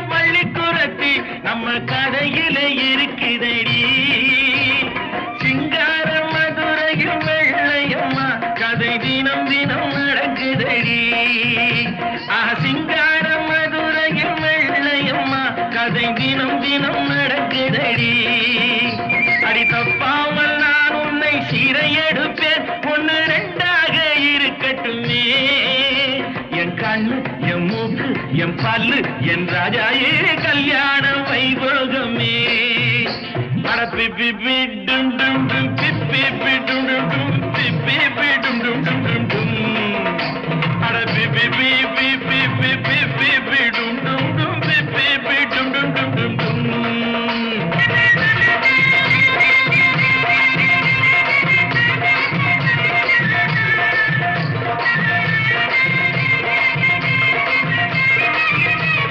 பள்ளிக்கூடத்தி நம்ம கதையில இருக்குதடி. சிங்கார மதுரையும் வெள்ளையம்மா கதை தினம் தினம் நடக்குதடி. ஆ சிங்கார மதுரையும் வெள்ளையம்மா கதை தினம் தினம் நடக்குதடி. அடி தப்பாமல் நான் உன்னை சீரை கண்ணு என் மூக்கு என் பல்லு என் ராஜாயே கல்யாண வைபோகமே. அடப்பிப்பி டும் டும் டும் பிப்பி டும் டும் டும் பிப்பி டும் டும் டும் டும்.